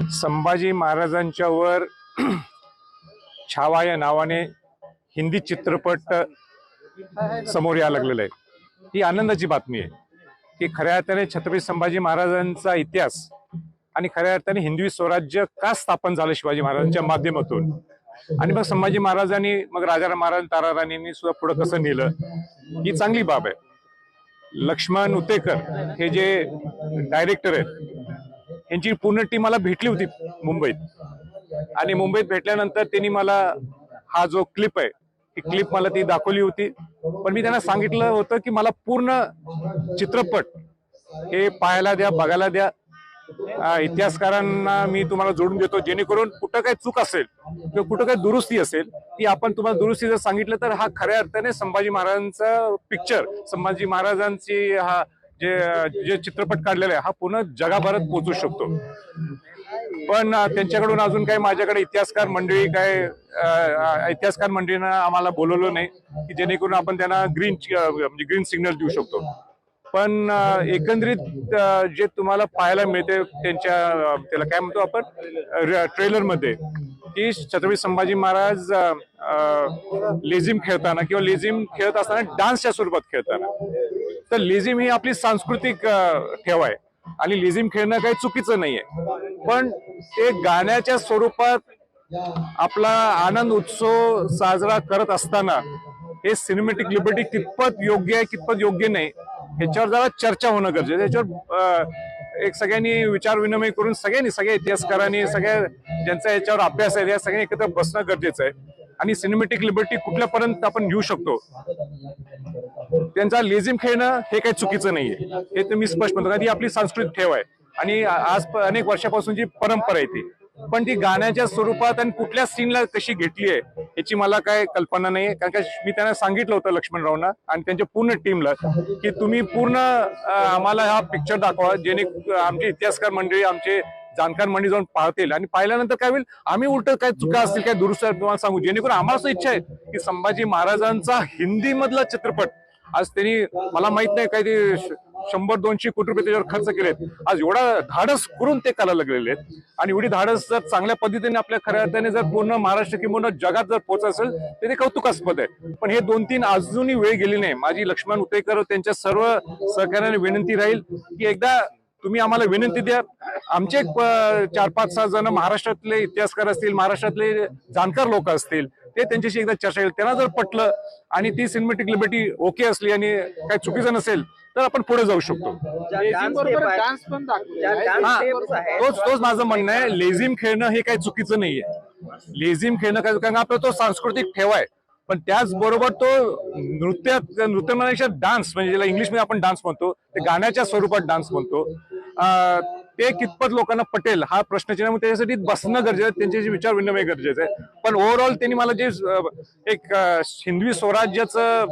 संभाजी महाराजांच्यावर छावा या नावाने हिंदी चित्रपट समोर यायला लागलेला आहे. ही आनंदाची बातमी आहे की खऱ्या अर्थाने छत्रपती संभाजी महाराजांचा इतिहास आणि खऱ्या अर्थाने हिंदवी स्वराज्य का स्थापन झालं शिवाजी महाराजांच्या माध्यमातून? आणि मग संभाजी महाराजांनी मग राजाराम महाराज ताराराणींनी सुद्धा पुढे कसं नेलं? ही चांगली बाब आहे. लक्ष्मण उतेकर हे जे डायरेक्टर आहेत यांची पूर्ण टीम मला भेटली होती मुंबईत. आणि मुंबईत भेटल्यानंतर त्यांनी मला हा जो क्लिप आहे ती क्लिप मला ती दाखवली होती. पण मी त्यांना सांगितलं होतं की मला पूर्ण चित्रपट हे पाहायला द्या बघायला द्या. इतिहासकारांना मी तुम्हाला जोडून देतो जेणेकरून कुठं काही चूक असेल किंवा कुठं काही दुरुस्ती असेल ती आपण तुम्हाला दुरुस्ती जर सांगितलं तर हा खऱ्या अर्थाने संभाजी महाराजांचा पिक्चर संभाजी महाराजांची हा जे जे चित्रपट काढलेला आहे हा पुन्हा जगाभरात पोहोचू शकतो. पण त्यांच्याकडून अजून काही माझ्याकडे इतिहासकार मंडळी काय इतिहासकार मंडळीनं आम्हाला बोलवलं नाही की जेणेकरून आपण त्यांना ग्रीन म्हणजे ग्रीन सिग्नल देऊ शकतो. पण एकंदरीत जे तुम्हाला पाहायला मिळते त्यांच्या त्याला काय म्हणतो आपण ट्रेलरमध्ये की छत्रपती संभाजी महाराज लेझिम खेळताना किंवा लेझिम खेळत असताना डान्सच्या स्वरूपात खेळताना. तर लेझिम ही आपली सांस्कृतिक ठेव आहे. आणि लेझिम खेळणं काही चुकीचं नाहीये. पण ते गाण्याच्या स्वरूपात आपला आनंद उत्सव साजरा करत असताना हे सिनेमॅटिक लिबर्टी कितपत योग्य आहे कितपत योग्य नाही ह्याच्यावर जरा चर्चा होणं गरजेचं त्याच्यावर एक सगळ्यांनी विचार विनिमय करून सगळ्यांनी सगळ्या इतिहासकारांनी सगळ्या ज्यांचा याच्यावर अभ्यास आहे त्या सगळ्यांनी एकत्र बसणं गरजेचं आहे. आणि सिनेमॅटिक लिबर्टी कुठल्यापर्यंत आपण घेऊ शकतो? त्यांचा लेझिम खेळणं हे काही चुकीचं नाहीये. हे तर मी स्पष्ट म्हणतो कारण ती आपली सांस्कृतिक ठेव आहे. आणि आज अनेक वर्षापासून जी परंपरा आहे ती. पण ती गाण्याच्या स्वरूपात आणि कुठल्या सीनला कशी घेतली आहे याची मला काय कल्पना नाही कारण का मी त्यांना सांगितलं होतं लक्ष्मणरावना आणि त्यांच्या पूर्ण टीमला की तुम्ही पूर्ण आम्हाला हा पिक्चर दाखवा जेणे आमचे इतिहासकार मंडळी आमचे जाणकार मंडळी जाऊन पाहतील आणि पाहिल्यानंतर काय होईल? आम्ही उलट काय चुका असतील काय दुरुस्त तुम्हाला सांगू. जेणेकरून आम्हाला असं इच्छा आहे की संभाजी महाराजांचा हिंदी मधला चित्रपट आज त्यांनी मला माहीत नाही काही ते शंभर दोनशे कोटी रुपये त्याच्यावर खर्च केलेत आज एवढा धाडस करून ते करायला लागलेले आहेत. आणि एवढी धाडस जर चांगल्या पद्धतीने आपल्या खऱ्या अर्थाने जर पूर्ण महाराष्ट्र किंवा जगात जर पोहोचत असेल तर ते कौतुकास्पद आहे. पण हे दोन तीन अजूनही वेळ गेली नाही. माझी लक्ष्मण उतेकर त्यांच्या सर्व सहकार्याने विनंती राहील की एकदा तुम्ही आम्हाला विनंती द्या. आमचे चार पाच सहा जण महाराष्ट्रातले इतिहासकार असतील महाराष्ट्रातले जाणकार लोक असतील ते त्यांच्याशी एकदा चर्चा केली त्यांना जर पटलं आणि ती सिनेमॅटिक लिबर्टी ओके असली आणि काही चुकीचं नसेल तर आपण पुढे जाऊ शकतो. हा, तोच तोच माझं म्हणणं आहे. लेझिम खेळणं हे काही चुकीचं नाहीये. लेझिम खेळणं काय कारण आपला तो सांस्कृतिक ठेवा आहे. पण त्याचबरोबर तो नृत्य नृत्य म्हणण्यापेक्षा डान्स म्हणजे ज्याला इंग्लिशमध्ये आपण डान्स म्हणतो ते गाण्याच्या स्वरूपात डान्स म्हणतो. ते कितपत लोकांना पटेल हा प्रश्न चिन्ह त्याच्यासाठी बसणं गरजेचं आहे त्यांच्याशी विचार विनिमय गरजेचं आहे. पण ओव्हरऑल त्यांनी मला जे एक हिंदवी स्वराज्याचं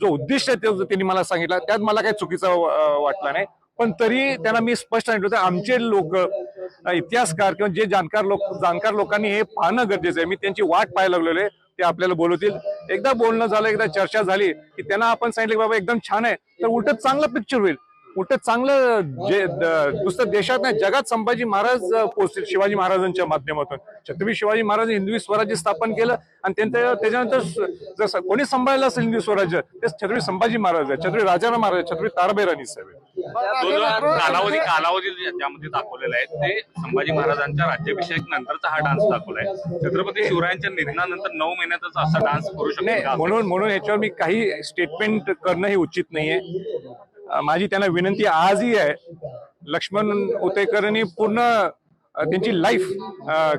जो उद्दिष्ट आहे ते त्यांनी मला सांगितलं. त्यात मला काही चुकीचं वाटला वाटलं नाही. पण तरी त्यांना मी स्पष्ट सांगितलं होतं आमचे लोक इतिहासकार किंवा जे जाणकार लोक जाणकार लोकांनी हे पाहणं गरजेचं आहे. मी त्यांची वाट पाहायला लागलेलो आहे ते आपल्याला बोलवतील. एकदा बोलणं झालं एकदा चर्चा झाली की त्यांना आपण सांगितलं की बाबा एकदम छान आहे तर उलट चांगलं पिक्चर होईल. उलट चांगलं जे दुसरं देशात नाही जगात संभाजी महाराज पोहोचतील शिवाजी महाराजांच्या माध्यमातून. छत्रपती शिवाजी महाराज हिंदवी स्वराज्य स्थापन केलं आणि त्यांच्या त्याच्यानंतर जसं जर कोणी सांभाळलं असेल हिंदवी स्वराज्य ते छत्रपती संभाजी महाराज आहे छत्रपती राजाराम महाराज छत्रपती ताराबाई साहेब तो जो कालावधी कालावधी ज्यामध्ये दाखवलेला आहे ते संभाजी महाराजांच्या राज्याभिषेक नंतरचा हा डान्स दाखवलाय. छत्रपती शिवरायांच्या निधनानंतर नऊ महिन्यातच असा डान्स करू शकतो? म्हणून म्हणून ह्याच्यावर मी काही स्टेटमेंट करणं हे उचित नाहीये. माझी त्यांना विनंती आजही आहे. लक्ष्मण उतेकरांनी पूर्ण त्यांची लाईफ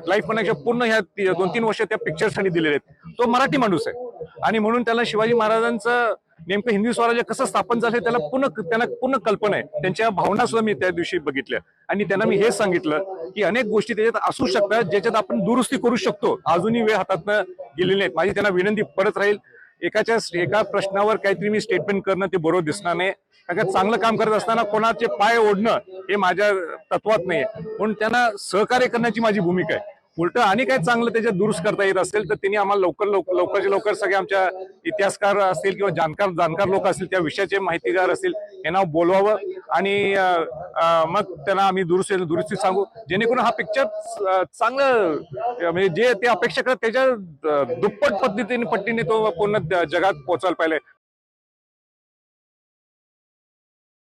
लाईफ म्हणण्याच्या पूर्ण ह्या दोन तीन वर्ष त्या पिक्चरसाठी दिलेले आहेत. तो मराठी माणूस आहे. आणि म्हणून त्याला शिवाजी महाराजांचं नेमकं हिंदवी स्वराज्य कसं स्थापन झालं त्याला पूर्ण त्यांना पूर्ण कल्पना आहे. त्यांच्या भावना सुद्धा मी त्या दिवशी बघितल्या. आणि त्यांना मी हे सांगितलं की अनेक गोष्टी त्याच्यात असू शकतात ज्याच्यात आपण दुरुस्ती करू शकतो. अजूनही वेळ हातातनं गेलेली नाहीत माझी त्यांना विनंती परत राहील. एकाच्या एका प्रश्नावर काहीतरी मी स्टेटमेंट करणं ते बरोबर दिसणार नाही. कारण चांगलं काम करत असताना कोणाचे पाय ओढणं हे माझ्या तत्वात नाहीये. म्हणून त्यांना सहकार्य करण्याची माझी भूमिका आहे. उलट आणि काय चांगलं त्याच्यात दुरुस्त करता येत असेल तर त्यांनी आम्हाला लवकर लवकर लवकरच्या लवकर सगळे आमच्या इतिहासकार असतील किंवा जाणकार जाणकार लोक असतील त्या विषयाचे माहितीगार असतील यांना बोलवावं. आणि मग त्यांना आम्ही दुरुस्ती दुरुस्ती सांगू. जेणेकरून हा पिक्चर चांगलं म्हणजे जे ते अपेक्षा करत त्याच्या दुप्पट पद्धतीने पट्टीने तो पूर्ण जगात पोहोचायला पाहिजे